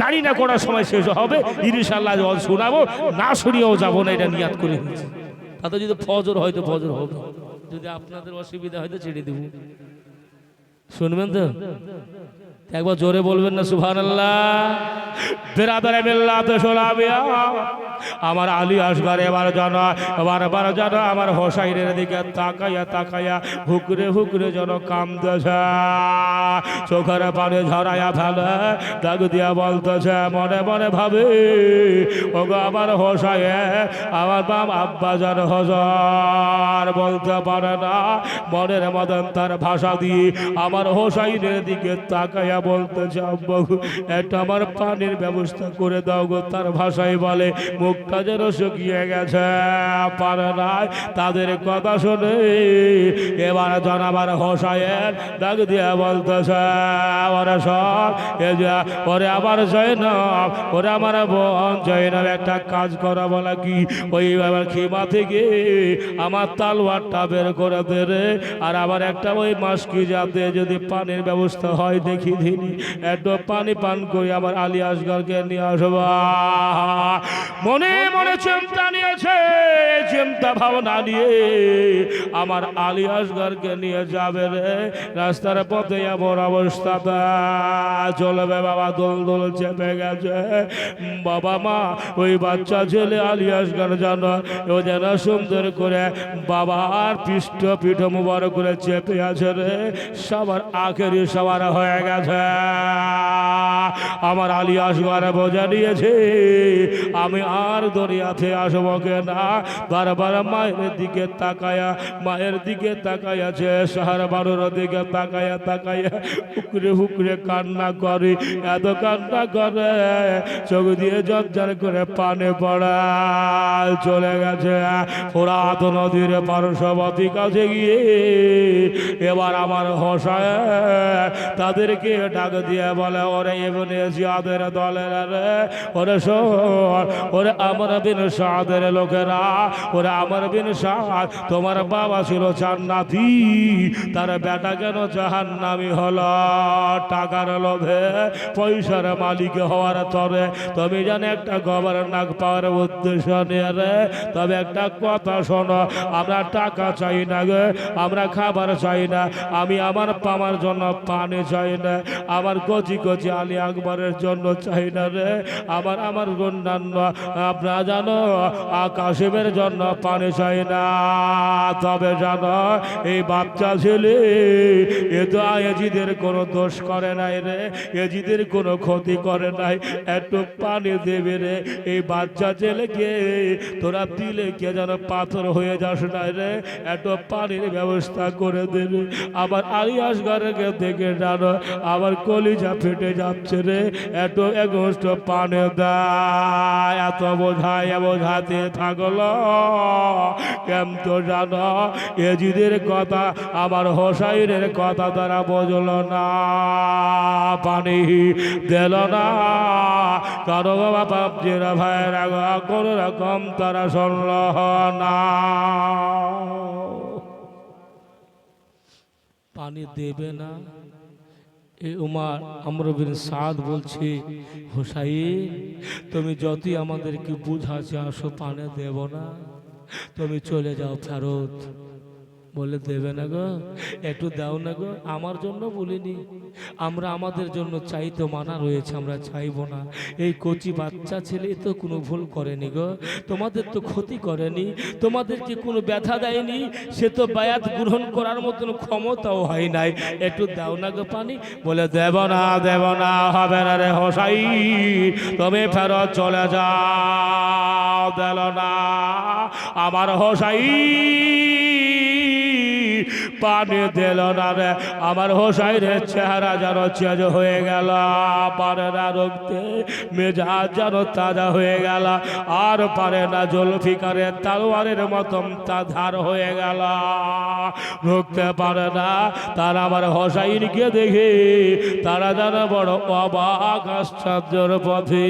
জানি না করার সময় শেষ হবে। ইনশাল্লাহ জল শোনাবো। না শুনিয়েও যাব না, এটা নিয়াত করে তাতে যদি ফজর হয় তো ফজর হবে। যদি আপনাদের অসুবিধা হয়তো ছেড়ে দেবো। শুনবেন তো? একবার জোরে বলবেন না সুভান আল্লাহ বেরাদারে মিল্লাতে শোনাবিয়া আমার আলী আসগার এবার জানা এবার এবার জানা আমার হোসাইনের দিকে তাকাইয়া তাকাইয়া হুকরে হুকরে যেন কামতেছে। চোখের পানি ঝরাইয়া ফেলে, দাগ দিয়া বলতেছে, মনে মনে ভাবে, ওগো আমার হোসাইয়ে আমার বাম আব্বা জান হজার বলতে পারে না। মনের মদন তার ভাষা দিয়ে আমার হোসাইনের দিকে তাকাইয়া বলতেছে গো, একটা আমার পানির ব্যবস্থা করে দাও গো তার ভাষায় বলে মুখটা যেন শুকিয়ে গেছে পারে নাই তাদের কথা শুনে। এবার জন আমার হোসাইয়ের ডাক দিয়ে বলতেছে ওরে সব এ ওরে আমার জয়নব ওরে আমার বোন জয়নব একটা কাজ করা বলা কি? ওই আমার খিমা থেকে আমার তালওয়ারটা বের করে দে রে। আর আবার একটা ওই মাসকি যাতে যদি পানির ব্যবস্থা হয় দেখি। দিনি একটু পানি পান করে আমার আলী আসগরকে নিয়ে আসব মনে মনে চিন্তা নিয়েছে, চিন্তা ভাবনা নিয়ে আমার আলী আসগরকে নিয়ে যাবে রে। রাস্তার পথে এমন অবস্থাটা চলবে বাবা, দোল দোল চেপে গেছে। বাবা মা, ওই বাচ্চা ছেলে আলী আসগর যেন, ও যেন সুন্দর করে বাবার পৃষ্ঠ পিঠ মুবার করে চেপে আছে রে। সবার আখেরি সবার হয়ে গেছে। আমার আলী আসগর বোঝা নিয়েছে আমি আর দরিয়াতে আসব না বারবার মায়ের দিকে তাকায়া, মায়ের দিকে তাকায়াছে। সাহার বারোর দিকে তাকায়া তাকায়া হুকরে হুকরে কান্না করে, এত কান্না করে। চোখ দিয়ে জর্জার করে পানে পড়া, চলে গেছে। ফোরাত নদীর পার্শ্ববর্তী কাছে গিয়ে এবার আমার হসায় তাদেরকে ডাক দিয়ে বলে, ওরে এমনি জিয়াদের দলের রে, ওরে শোন, ওরে আমার বিন সাদের লোকেরা, ওরে আমার বিন সাদ, তোমার বাবা ছিল জান্নাতি, তার বেটা কেন জাহান্নামি হলো? টাকার লোভে পয়সার মালিক হওয়ার তরে, তুমি জানো একটা গভর্নর পাওয়ার উদ্দেশ্য নিয়ে রে, তবে একটা কথা শোনো, আমরা টাকা চাই না গে, আমরা খাবার চাই না, আমি আমার পামার জন্য পানি চাই না আমার কচি কচি আলী আকবরের জন্য চাই না রে। আমার আমার অন্যান্য আপনারা জানো, আকাশেমের জন্য পানি চাই না। তবে জানো, এই বাচ্চা ছেলে, এ তো এজিদের কোনো দোষ করে নাই রে। এজিদের কোনো ক্ষতি করে নাই। একটু পানি দেবে রে। এই বাচ্চা ছেলেকে, তোরা দিলে কে যেন পাথর হয়ে যাস না রে। একটু পানির ব্যবস্থা করে দেবে আবার আলিয়াস ঘরকে দেখে জানো আবার কলিজা ফেটে যাচ্ছে রে। এত এগোষ্ট পানে দেয়। এত বোঝায় বোঝাতে থাকল। কেম তো জানো, এজিদের কথা, আমার হোসাইনের কথা তারা বুঝলো না। পানি দিল না। কারও বাবা বাপজিরা ভাইয়েরা কোনো রকম তারা শুনল না। পানি দেবে না। এ উমার আমরবিন সাদ বলছে, হোসাইন, তুমি যতই আমাদেরকে বুঝাচ্ছে, আসো পানে দেব না। তুমি চলে যাও ফেরত। বলে দেবে না গো, একটু দাও না গো, আমার জন্য বলিনি। আমরা আমাদের জন্য চাইতো মানা রয়েছে, আমরা চাইব না। এই কচি বাচ্চা ছেলে তো কোনো ভুল করেনি গো, তোমাদের তো ক্ষতি করেনি তোমাদেরকে কোনো ব্যথা দেয়নি? সে তো বায়াত গ্রহণ করার মতন ক্ষমতাও হয় নাই। একটু দাও না গো পানি, বলে দেব না দেব না, হবে না রে হসাই তুমি ফেরত চলে যাও, দেল না, আমার হসাই। পানি দিল না রে। আমার হোসাইনের চেহারা যেন চেঞ্জ হয়ে গেল। পারে না রক্তে, মেজাজ যেন তাজা হয়ে গেল। আর পারে না জলফিকারের তালোয়ারের মতন তা ধার হয়ে গেল। রুখতে পারে না। তারা আমার হোসাইনকে দেখে। তারা যেন বড় অবাক, আশ্চর্যর পথে।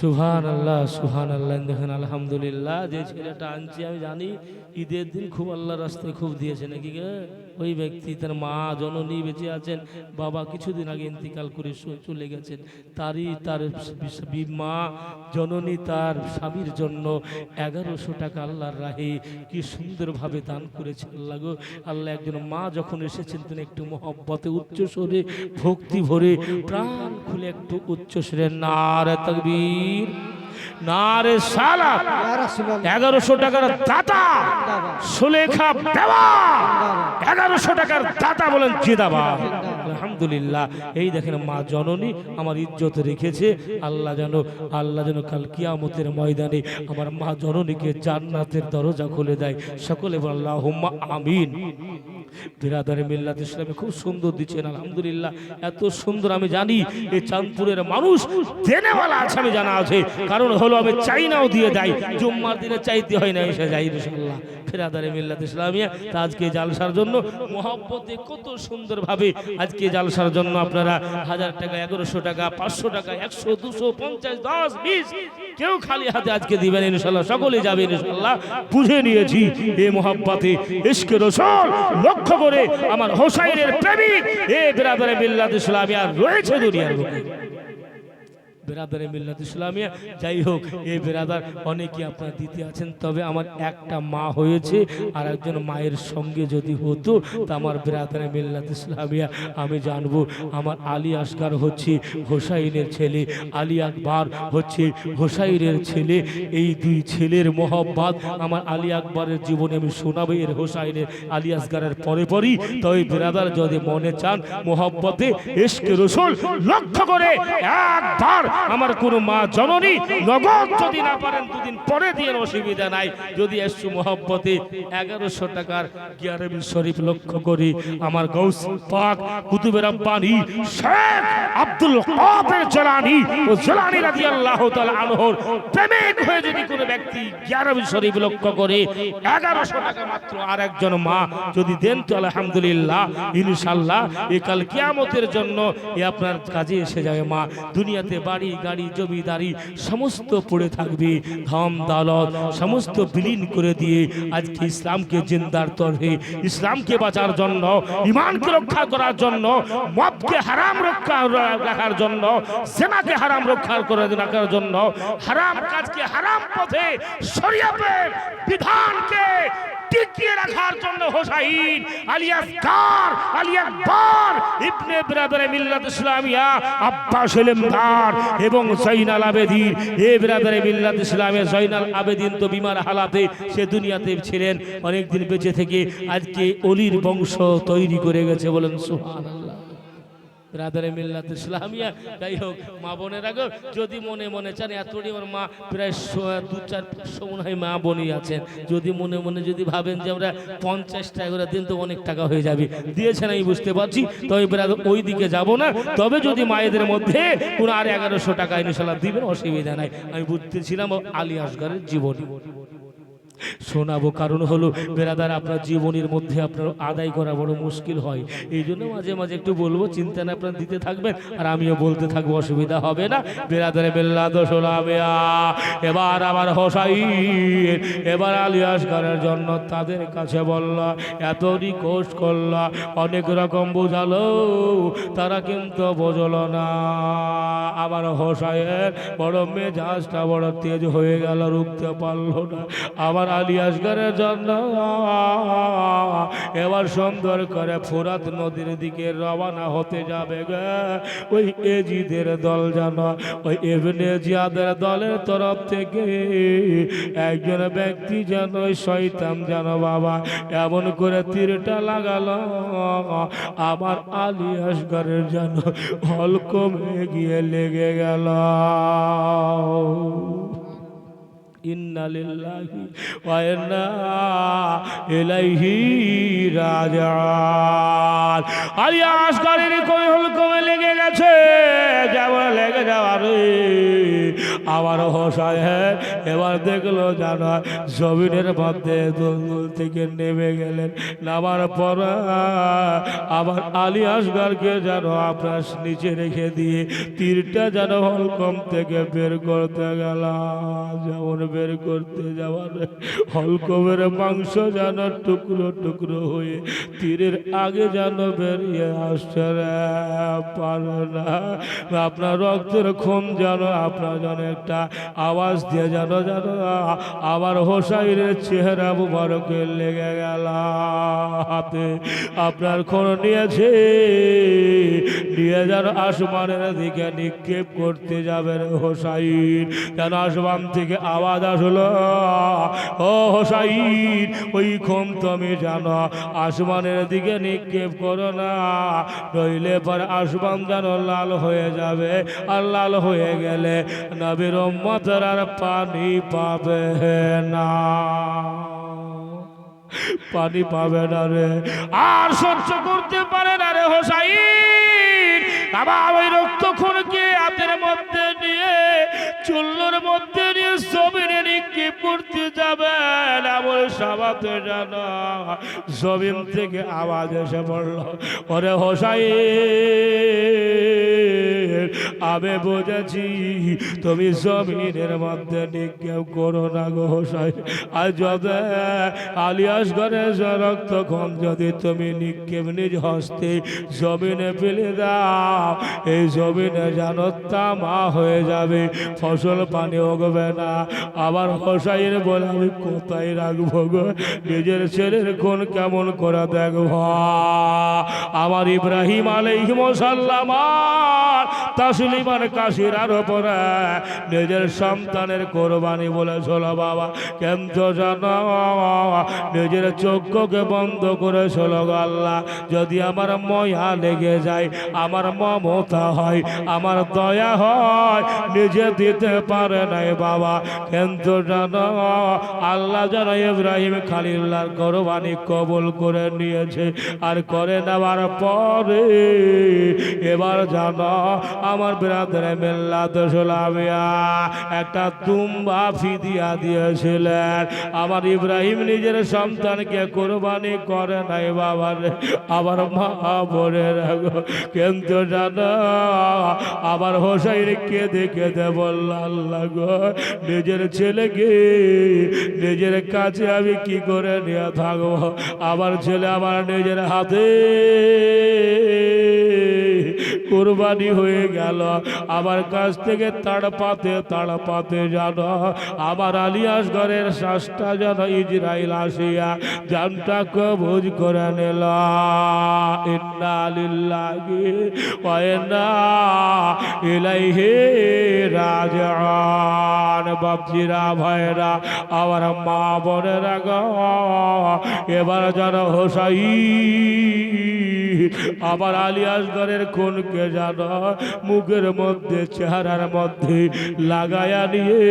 সুহান আল্লাহ সুহান আল্লাহ দেখেন আলহামদুলিল্লাহ, যে ছেলেটা আনছি আমি জানি ঈদের দিন খুব আল্লাহ রাস্তায় খুব দিয়েছে, নাকি গে? ওই ব্যক্তি তার মা জননী বেঁচে আছেন, বাবা কিছুদিন আগে ইন্তিকাল করে চলে গেছেন। তারই তার মা জননী তার স্বামীর জন্য এগারোশো টাকা আল্লাহর রাহে কি সুন্দরভাবে দান করেছে। আল্লাহ গো, আল্লাহ একজন মা যখন এসেছেন, তিনি একটু মহব্বতে উচ্চ স্বরে, ভক্তি ভরে, প্রাণ খুলে একটু উচ্চ স্বরে নারে তকবীর। সালাত ইয়া রাসূলুল্লাহ এগারোশো টাকার দেওয়া। এগারোশো টাকার বলেন আলহামদুলিল্লাহ। এই দেখেন মা জননী আমার ইজ্জত রেখেছে। আল্লাহ যেন আল্লাহ যেন কাল কিয়ামতের ময়দানে আমার মা জননীকে জান্নাতের দরজা খুলে দেয়। সকলে বল আল্লাহ আমিন। বিরাদারে মিল্লাত ইসলামে খুব সুন্দর দিচ্ছেন, আলহামদুলিল্লাহ। এত সুন্দর আমি জানি এই চাঁদপুরের মানুষ দেনেওয়ালা আছে, আমি জানা আছে। কারণ হলো আমি চাইনাও দিয়ে দেয় জুম্মার দিনে চাইতে হয় না এসে যাই ইনশাল্লাহ ফেরাদারে মিল্লাত ইসলামিয়া, তা আজকে জালসার জন্য মহব্বতে কত সুন্দরভাবে আজকে জালসার জন্য আপনারা হাজার টাকা, এগারোশো টাকা, পাঁচশো টাকা, একশো, দুশো, পঞ্চাশ, দশ, বিশ কেউ খালি হাতে আজকে দিবেন ইনশাল্লাহ সকলে যাবে ইনশাল্লাহ। বুঝে নিয়েছি, এ মোহাব্বাতে, ইশকে রসল, লক্ষ্য করে আমার হোসাইনের প্রেমিক, এ বেরাদারে মিল্লাত ইসলামিয়া রয়েছে দুনিয়ার বেরাদারে মিল্লাত ইসলামিয়া, যাই হোক, এই বেরাদার অনেকে আপনার দিতে আছেন, তবে আমার একটা মা হয়েছে আর একজন মায়ের সঙ্গে যদি হতো, তা আমার বেরাদারে মিল্লাত ইসলামিয়া, আমি জানব, আমার আলী আসগার হচ্ছে হোসাইনের ছেলে, আলী আকবর হচ্ছে হোসাইনের ছেলে, এই দুই ছেলের মোহব্বত আমার আলী আকবরের জীবনে আমি শোনাবো, এর হোসাইনের, আলী আসগারের পরে পরই, তবে বেরাদার যদি মনে চান মোহব্বতে এসকে রসুল লক্ষ্য করে একবার আমার কোনো মা জননী নগদ যদি না পারেন, দুদিন পরে দিয়ে অসুবিধা নাই। যদি এসছু মোহব্বতে, এগারোশো টাকার গিয়ারবি শরীফ লক্ষ্য করি। আমার গৌস পাক, কুতুবের আব্বানি, শেখ আব্দুল কাদের জলানি ও জলানি রাদিয়াল্লাহু তাআলা আনহুর প্রেমিক হয়ে যদি কোনো ব্যক্তি গিয়ারবি শরীফ লক্ষ্য করে, এগারোশো টাকা মাত্র আর একজন মা যদি দেন, তো আলহামদুলিল্লাহ ইনশাল্লাহ এ কাল কিয়ামতের জন্য এ আপনার কাজে এসে যাবে মা। দুনিয়াতে বাড়ি গাড়ি জমিদারি, সমস্ত পড়ে থাকবে। ধম দালত, সমস্ত বিলীন করে দিয়ে আজকে ইসলামকে জিন্দার তরহে ইসলামকে বাঁচার জন্য ইমানকে রক্ষা করার জন্য, মদকে হারাম রক্ষা রাখার জন্য সেনাকে হারাম রক্ষা করে রাখার জন্য, হারাম কাজকে হারাম পথে শরীয়তের বিধানকে টিকিয়ে রাখার জন্য হোসাইন? আলিয়াস কার আলিয়াস বার ইবনে ব্রাদারে মিল্লাত ইসলামিয়া, আব্বাস ইলমদার এবং জৈনাল আবেদিন। এ ব্রাদারে মিল্লাত ইসলামিয়া জৈনাল আবেদিন তো বিমার হালাতে সে দুনিয়াতে ছিলেন। অনেকদিন বেঁচে থেকে আজকে অলির বংশ তৈরি করে গেছে বলেন সুবহানাল্লাহ। ব্রাদারে মিল্লাত ইসলামিয়া, যাই হোক, মা বোনের আগে যদি মনে মনে চান, এতটি আমার মা, প্রায় দু চার মনে হয় মা বোনই আছেন। যদি মনে মনে যদি ভাবেন যে আমরা পঞ্চাশ টাকা করে দিন, তো অনেক টাকা হয়ে যাবে। দিয়েছেন, আমি বুঝতে পারছি। তবে ব্রাদার ওই দিকে যাব না। তবে যদি মায়েদের মধ্যে কোনো আর এগারোশো টাকা ইনশাল্লাহ দিবেন, অসুবিধা নাই। আমি বুঝতেছিলাম আলী আসগরের জীবনী। শোনাবো কারণ হলো, বেরাদার, আপনার জীবনের মধ্যে আপনার আদায় করা বড় মুশকিল হয়। এই জন্য মাঝে মাঝে একটু বলব, চিন্তা না, আপনার দিতে থাকবেন, আর আমিও বলতে থাকব, অসুবিধা হবে না। বেরাদারে বেল্লা দোষলাবে এবার আমার হোসাই এবার আলিয়াস করার জন্য তাদের কাছে বলল, এত রিকোয়েস্ট করল, অনেক রকম বোঝালো, তারা কিন্তু বোঝলো না। আবার হোসাইয়ের বড় মেজাজটা বড় তেজ হয়ে গেল, রুখতে পারল না। আবার আলী আসগরের জন্য। এবার সুন্দর করে ফুরাত নদীর দিকে রওনা হতে যাবে গে। ওই এজিদের দল যেন, ওই এভনে জিয়াদের দলের তরফ থেকে একজন ব্যক্তি যেন ওই শয়তান যেন বাবা এমন করে তীরটা লাগালো। আমার আলী আসগরের যেন হল কমে গিয়ে লেগে গেল। ইন্না লিল্লাহি ওয়া ইলাইহি রাজিউন। আলী আসগরের কই হল কমে লেগে গেছে। যেমন লেগে যাওয়ার আমার হোসায় এবার দেখল জানো জমিনের মধ্যে দুলদুল থেকে নেমে গেলেন। নামার পর, আবার আলী আসগারকে যেন আপনার নিচে রেখে দিয়ে তীরটা যেন হলকম থেকে বের করতে গেল। যেমন বের করতে যাওয়ার হলকমের মাংস যেন টুকরো টুকরো হয়ে তীরের আগে যেন বেরিয়ে আসছে পারো না। আপনার রক্তের খুন যেন আপনার যেন একটা আওয়াজ দিয়ে যেন যেন আবার হোসাইনের চেহারা মুবারকে লেগে গেল। হাতে আপনার খুন নিয়েছে। নিয়ে যেন আসমানের দিকে নিক্ষেপ করতে যাবেন হোসাইন। যেন আসমান থেকে আওয়াজ আসলো? ও হোসাইন, ওই খুন তুমি জানো, আসমানের দিকে নিক্ষেপ করো না, নইলে পর আসমান যেন লাল হয়ে যাবে। আর লাল হয়ে গেলে নবীর আর পানি পাবে না। পানি পাবে না রে। আর সহ্য করতে পারে না রে হোসাইন। আবার ওই মধ্যে নিয়ে মধ্যে নিয়ে জমিনে থেকে আওয়াজ এসে পড়ল। ওরে হোসাইন। আমি বুঝেছি। তুমি জমিনের মধ্যে নিক্ষেপ করো না গো আর যত আলিয়াস গণেশ রক্তক্ষণ যদি তুমি নিক্ষেপ নিজ হস্তে জমিনে ফেলে দাও, এই জমিনে জানো তামা হয়ে যাবে, ফসল পানি উগবে না। আবার হোসাইয়ের বলে, আমি কোথায় রাখব গো? নিজের ছেলের কোন কেমন করে দেখব? আমার ইব্রাহিম আলাইহিম সাল্লাম তাসলিমান কাশিরার ওপরে নিজের সন্তানের কোরবানি বলেছিল বাবা কেন তো জানো নিজের চক্ষুকে বন্ধ করেছিল আল্লাহ। যদি আমার ময়া লেগে যায়, আমার মমতা হয়, আমার দয়া হয়, নিজে দিতে পারে নাই বাবা। কিন্তু জানো আল্লাহ যেন ইব্রাহিম খালিল্লার কোরবানি কবুল করে নিয়েছে আর করে নেওয়ার পরে এবার জানো, আমার বিরাদের মেল্লাত সোলামিয়া একটা তুম্বা ফিদিয়া দিয়েছিলেন। আমার ইব্রাহিম নিজের সন্তানকে কোরবানি করে নাই বাবার। আবার মা বলে রাখো কিন্তু আবার হোসাইন কেঁদে কেঁদে বলল, আল্লাহ গো, নিজের ছেলেকে নিজের কাছে আমি কি করে নিয়ে থাকব? আমার ছেলে আমার নিজের হাতে কোরবানি হয়ে গেল। আমার কাছ থেকে তাড় পাতে তাড় পাতে জানো আমার আলিয়াস ঘরের শ্বাসটা যেন ইজরাইল আসিয়া জানটা কবুজ করে নিল। আমার মা বোনেরা গো, এবার যেন হোসাই আমার আলিয়াস ঘরের খুনকে জানো মুখের মধ্যে, চেহারার মধ্যে লাগায়া নিয়ে,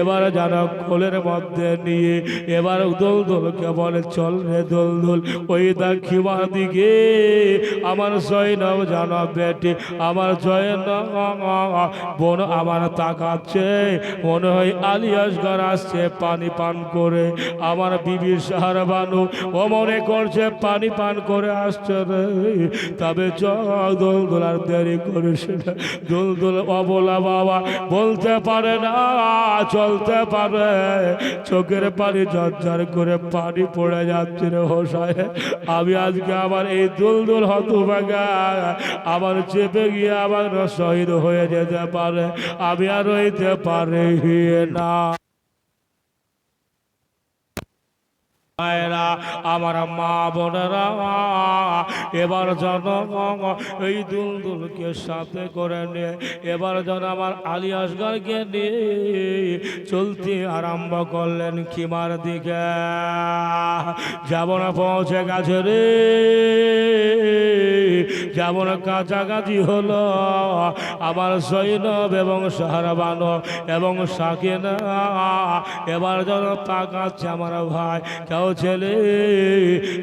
এবার যেন কোলের মধ্যে নিয়ে, এবার দোল দোলকে বলে চল রে দোল দোল। ওই দাক্ষিমার দিকে আমার জয়নব জানো বেটি, আমার জয়ন বোন আমার তাকাচ্ছে, মনে হয় আলিয়াস ঘর আসছে পানি পান করে, আমার বিবির সাহার বানু ও মনে করছে পানি পান করে আসছে রে তবে দোল দেরি করিস না। দোল দোল অবলা বাবা বলতে পারে না, চলতে পারে। চোখের পানি ঝরঝর করে পানি পড়ে যাচ্ছে রে হোসায় আমি আজকে আমার এই দোল দোল হতভাগা আমার চেপে গিয়ে আমার শহীদ হয়ে যেতে পারে। আমি আর হইতে পারি না। আমার মা বোনেরা, এবার যেন এই দুলদুলকে সাথে করে নিয়ে, এবার যেন আমার আলিয়াসগরকে নিয়ে চলতে আরম্ভ করলেন খিমার দিকে। যাব না পৌঁছে গেছে রে, যেমন কাছাকাছি হলো, আমার সৈনব এবং সাহারাবানো এবং সাকিনা, এবার যেন তাকাচ্ছে আমার ভাই। কেউ ছেলে।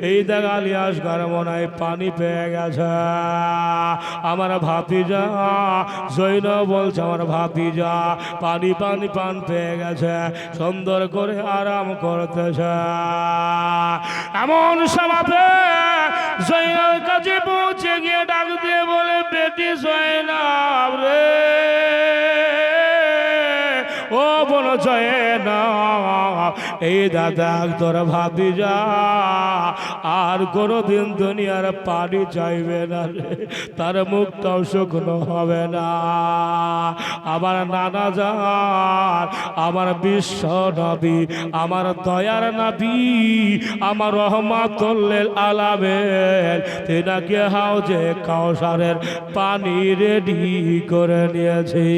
এই দেখা মনে পানি পেয়ে গেছে। আমার যা জৈন বলছে আমার যা পানি পানি, পান পেয়ে গেছে, সুন্দর করে আরাম করতেছে। এমন সমাপে জৈনের কাছে পৌঁছে গিয়ে ডাক দিয়ে বলে, বেটি জয়নাব রে। ও বল জয় না। এই দাদা তোর ভাবি যা আর কোনোদিন দুনিয়ার পানি চাইবে না তার মুখটাও শুকনো হবে না। আমার নানা যান আমার বিশ্ব নবী, আমার দয়ার নবী, আমার রহমাতুল্লিল আলামের তেনাকে হাউজে কাউসারের পানি রেডি করে নিয়েছি।